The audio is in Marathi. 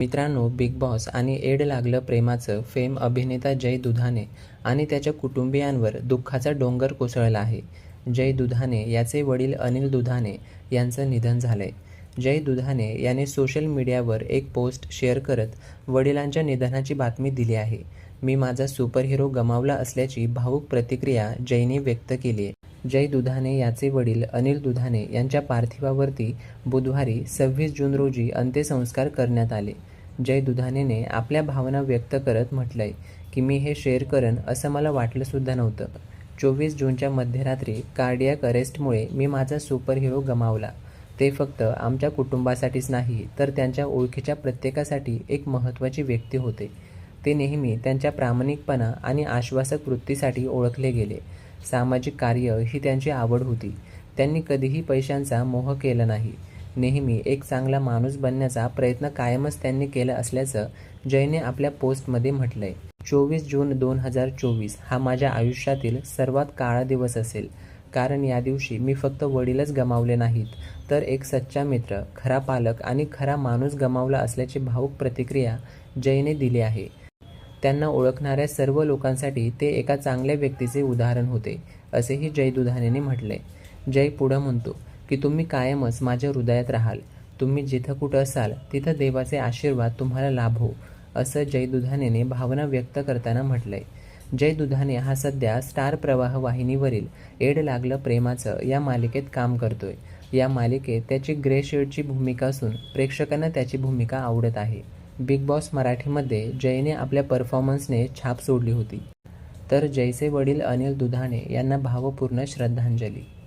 मित्रांनो बिग बॉस आणि एड लागलं प्रेमाचं फेम अभिनेता जय दुधाने आणि त्याच्या कुटुंबियांवर दुःखाचा डोंगर कोसळला आहे. जय दुधाने याचे वडील अनिल दुधाने यांचं निधन झालंय. जय दुधाने याने सोशल मीडियावर एक पोस्ट शेअर करत वडिलांच्या निधनाची बातमी दिली आहे. मी माझा सुपरहिरो गमावला असल्याची भावूक प्रतिक्रिया जयने व्यक्त केली आहे. जय दुधाने याचे वडील अनिल दुधाने यांच्या पार्थिवावरती बुधवारी सव्वीस जून रोजी अंत्यसंस्कार करण्यात आले. जय दुधानेने आपल्या भावना व्यक्त करत म्हटलंय की मी हे शेअर करन असं मला वाटलं सुद्धा नव्हतं. चोवीस जूनच्या मध्यरात्री कार्डियाक अरेस्टमुळे मी माझा सुपरहिरो गमावला. ते फक्त आमच्या कुटुंबासाठीच नाही तर त्यांच्या ओळखीच्या प्रत्येकासाठी एक महत्त्वाची व्यक्ती होते. ते नेहमी त्यांच्या प्रामाणिकपणा आणि आश्वासक वृत्तीसाठी ओळखले गेले. सामाजिक कार्य ही त्यांची आवड होती. त्यांनी कधीही पैशांचा मोह केला नाही. नेहमी एक चांगला माणूस बनण्याचा प्रयत्न कायमच त्यांनी केला असल्याचं जयने आपल्या पोस्टमध्ये म्हटलंय. चोवीस जून दोन हजार चोवीस हा माझ्या आयुष्यातील सर्वात काळा दिवस असेल. कारण या दिवशी मी फक्त वडीलच गमावले नाहीत तर एक सच्चा मित्र खरा पालक आणि खरा माणूस गमावला असल्याची भावूक प्रतिक्रिया जयने दिली आहे. त्यांना ओळखणाऱ्या सर्व लोकांसाठी ते एका चांगल्या व्यक्तीचे उदाहरण होते असेही जय दुधानेने म्हटले. जय पुढं म्हणतो की तुम्ही कायमच माझ्या हृदयात राहाल. तुम्ही जिथं कुठं असाल तिथं देवाचे आशीर्वाद तुम्हाला लाभो हो, असं जय दुधानेने भावना व्यक्त करताना म्हटलंय जय दुधाने हा सध्या स्टार प्रवाह वाहिनीवरील एड लागलं प्रेमाचं या मालिकेत काम करतोय. या मालिकेत त्याची ग्रे शेडची भूमिका असून प्रेक्षकांना त्याची भूमिका आवडत आहे. बिग बॉस मराठीमध्ये जयने आपल्या परफॉर्मन्सने छाप सोडली होती. तर जयचे वडील अनिल दुधाणे यांना भावपूर्ण श्रद्धांजली.